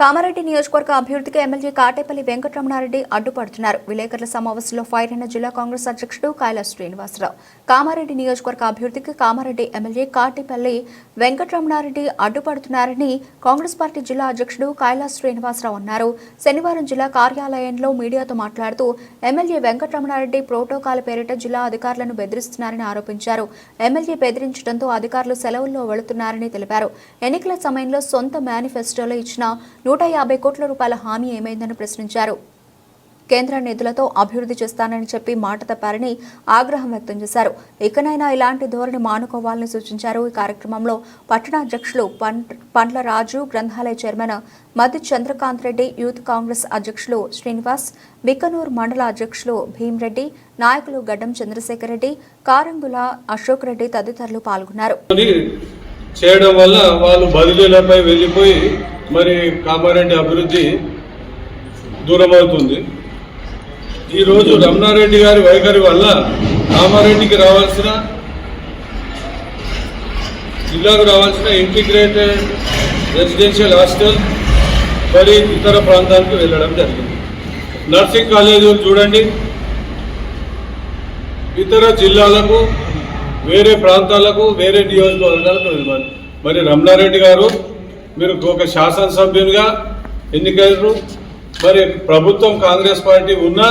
కామారెడ్డి నియోజకవర్గ అభ్యర్థికి ఎమ్మెల్యే కాటేపల్లి వెంకటరమణారెడ్డి అడ్డుపడుతున్నారు. విలేకరుల సమావేశంలో ఫైర్ అయిన జిల్లా కాంగ్రెస్ అధ్యక్షుడు కైలాస్ శ్రీనివాసరావు. కామారెడ్డి నియోజకవర్గ అభ్యర్థికి కామారెడ్డి ఎమ్మెల్యే కాటేపల్లి వెంకటరమణారెడ్డి అడ్డుపడుతున్నారని కాంగ్రెస్ పార్టీ జిల్లా అధ్యక్షుడు కైలాస్ శ్రీనివాసరావు అన్నారు. శనివారం జిల్లా కార్యాలయంలో మీడియాతో మాట్లాడుతూ ఎమ్మెల్యే వెంకటరమణారెడ్డి ప్రోటోకాల్ పేరిట జిల్లా అధికారులను బెదిరిస్తున్నారని ఆరోపించారు. ఎమ్మెల్యే బెదిరించడంతో అధికారులు సెలవుల్లో వెళుతున్నారని తెలిపారు. ఎన్నికల సమయంలో సొంత మేనిఫెస్టోలో ఇచ్చిన నూట యాభై కోట్ల రూపాయల హామీ ఏమైందని ప్రశ్నించారు. కేంద్ర నిధులతో అభివృద్ధి చేస్తానని చెప్పి మాట తప్పారని ఆగ్రహం వ్యక్తం చేశారు. ఇకనైనా ఇలాంటి ధోరణి మానుకోవాలని సూచించారు. ఈ కార్యక్రమంలో పట్టణాధ్యక్షులు పండ్ల రాజు గ్రంథాలయ chairman Madhu Chandrakant Reddy youth Congress అధ్యక్షులు శ్రీనివాస్ బికనూర్ మండల అధ్యక్షులు భీమ్రెడ్డి నాయకులు గడ్డం చంద్రశేఖర్ రెడ్డి కారంగుల అశోక్ రెడ్డి తదితరులు పాల్గొన్నారు. చేయడం వల్ల వాళ్ళు బదిలీలపై వెళ్ళిపోయి మరి కామారెడ్డి అభివృద్ధి దూరమవుతుంది. ఈరోజు రమణారెడ్డి గారి వైఖరి వల్ల కామారెడ్డికి రావాల్సిన జిల్లాకు రావాల్సిన ఇంటిగ్రేటెడ్ రెసిడెన్షియల్ హాస్టల్ మరి ఇతర ప్రాంతాలకు వెళ్ళడం జరిగింది. నర్సింగ్ కాలేజీలు చూడండి. ఇతర జిల్లాలకు వేరే ప్రాంతాలకు వేరే నియోజకవర్గాలకు వెళ్ళాలి మరి రమణారెడ్డి గారు మీరు ఒక శాసనసభ్యునిగా ఎన్నికయ్యారు? మరి ప్రభుత్వం కాంగ్రెస్ పార్టీ ఉన్నా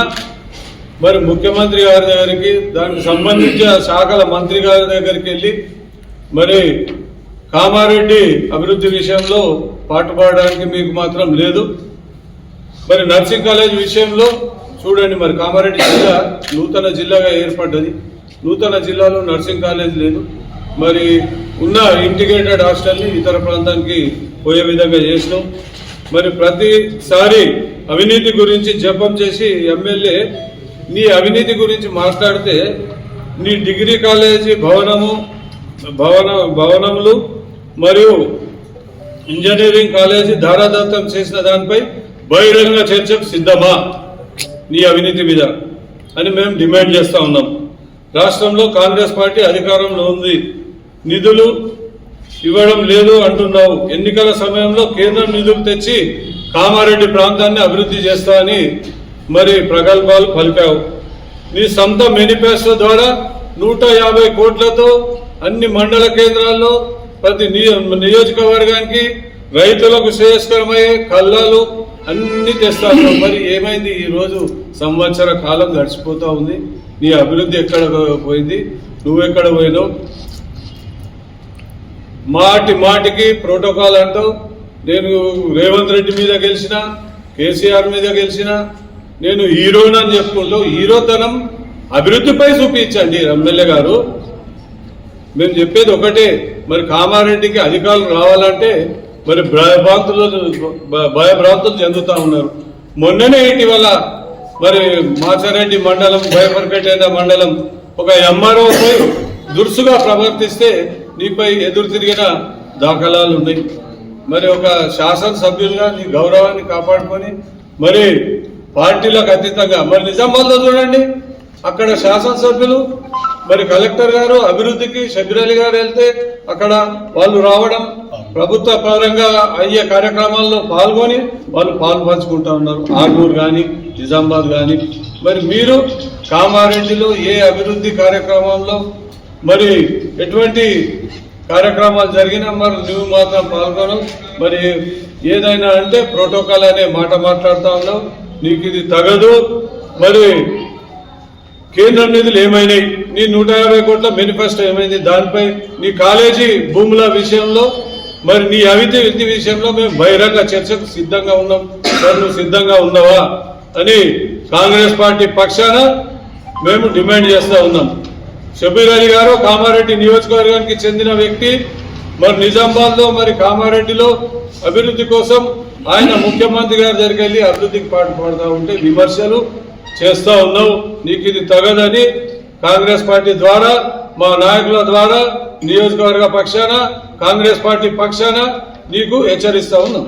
మరి ముఖ్యమంత్రి గారి దగ్గరికి దానికి సంబంధించిన శాఖల మంత్రి గారి దగ్గరికి వెళ్ళి మరి కామారెడ్డి అభివృద్ధి విషయంలో పాటుపడడానికి మీకు మాత్రం లేదు. మరి నర్సింగ్ కాలేజ్ విషయంలో చూడండి మరి కామారెడ్డి జిల్లా నూతన జిల్లాగా ఏర్పడ్డది. నూతన జిల్లాలో నర్సింగ్ కాలేజ్ లేదు. మరి ఉన్న ఇంటిగ్రేటెడ్ హాస్టల్ని ఇతర ప్రాంతానికి పోయే విధంగా చేసినాం. మరి ప్రతిసారి అవినీతి గురించి జపం చేసి ఎమ్మెల్యే నీ అవినీతి గురించి మాట్లాడితే నీ డిగ్రీ కాలేజీ భవనము భవన భవనములు మరియు ఇంజనీరింగ్ కాలేజీ ధారాదత్తం చేసిన దానిపై బహిరంగ చర్చకు సిద్ధమా? నీ అవినీతి మీద అని మేము డిమాండ్ చేస్తా ఉన్నాం. రాష్ట్రంలో కాంగ్రెస్ పార్టీ అధికారంలో ఉంది. నిధులు ఇవ్వడం లేదు అంటున్నావు. ఎన్నికల సమయంలో కేంద్రం నిధులు తెచ్చి కామారెడ్డి ప్రాంతాన్ని అభివృద్ధి చేస్తా అని మరి ప్రగల్భాలు పలికావు. నీ సొంత మేనిఫెస్టో ద్వారా నూట యాభై కోట్లతో అన్ని మండల కేంద్రాల్లో ప్రతి నియో- నియోజకవర్గానికి రైతులకు శ్రేయస్కరమయ్యే కళ్ళాలు అన్ని తెస్తాను మరి ఏమైంది? ఈ రోజు సంవత్సర కాలం గడిచిపోతా ఉంది. నీ అభివృద్ధి ఎక్కడ పోయింది? నువ్వెక్కడ పోయినావు? మాటి మాటికి ప్రోటోకాల్ అంటూ. నేను రేవంత్ రెడ్డి మీద గెలిచిన కేసీఆర్ మీద గెలిచిన నేను హీరోనని చెప్పుకుంటూ. హీరోతనం అభివృద్ధిపై చూపించండి ఎమ్మెల్యే గారు. మేము చెప్పేది ఒకటే మరి కామారెడ్డికి అధికారులు రావాలంటే మరి భయభ్రాంతులు భయభ్రాంతులు చెందుతా ఉన్నారు. మొన్ననే ఇటీవల మరి మాచారెడ్డి మండలం భయపరిపేట మండలం ఒక ఎంఆర్ఓపై దురుసుగా ప్రవర్తిస్తే నీపై ఎదురు తిరిగిన దాఖలాలు ఉన్నాయి. మరి ఒక శాసనసభ్యులుగా నీ గౌరవాన్ని కాపాడుకొని మరి పార్టీలకు అతీతంగా మరి నిజామాబాద్లో చూడండి అక్కడ శాసనసభ్యులు మరి కలెక్టర్ గారు అభివృద్ధికి షబీర్ గారు వెళ్తే అక్కడ వాళ్ళు రావడం ప్రభుత్వ పరంగా అయ్యే కార్యక్రమాల్లో పాల్గొని వాళ్ళు పాలు పంచుకుంటా ఉన్నారు. ఆగూరు కానీ నిజామాబాద్ కానీ మరి మీరు కామారెడ్డిలో ఏ అభివృద్ధి కార్యక్రమంలో మరి ఎటువంటి కార్యక్రమాలు జరిగినా మరి నువ్వు మాత్రం పాల్గొనవు మరి ఏదైనా అంటే ప్రోటోకాల్ అనే మాట మాట్లాడుతూ ఉన్నావు. నీకు ఇది తగదు. మరి కేంద్ర నిధులు ఏమైనాయి? నీ నూట యాభై కోట్ల మేనిఫెస్టో ఏమైంది? దానిపై నీ కాలేజీ భూముల విషయంలో మరి నీ అవినీతి విషయంలో మేము బహిరంగ చర్చకు సిద్ధంగా ఉన్నాం. మరి నువ్వు సిద్ధంగా ఉన్నావా? అని కాంగ్రెస్ పార్టీ పక్షాన మేము డిమాండ్ చేస్తూ ఉన్నాం. షబీర్ అలీ గారు కామారెడ్డి నియోజకవర్గానికి చెందిన వ్యక్తి మరి నిజామాబాద్లో మరి కామారెడ్డిలో అభివృద్ధి కోసం ఆయన ముఖ్యమంత్రి గారి దగ్గరికి వెళ్ళి అభివృద్ధికి పాటు పాడుతూ ఉంటే విమర్శలు చేస్తూ ఉన్నావు. నీకు ఇది తగదని కాంగ్రెస్ పార్టీ ద్వారా మా నాయకుల ద్వారా నియోజకవర్గ పక్షాన కాంగ్రెస్ పార్టీ పక్షాన నీకు హెచ్చరిస్తా ఉన్నాం.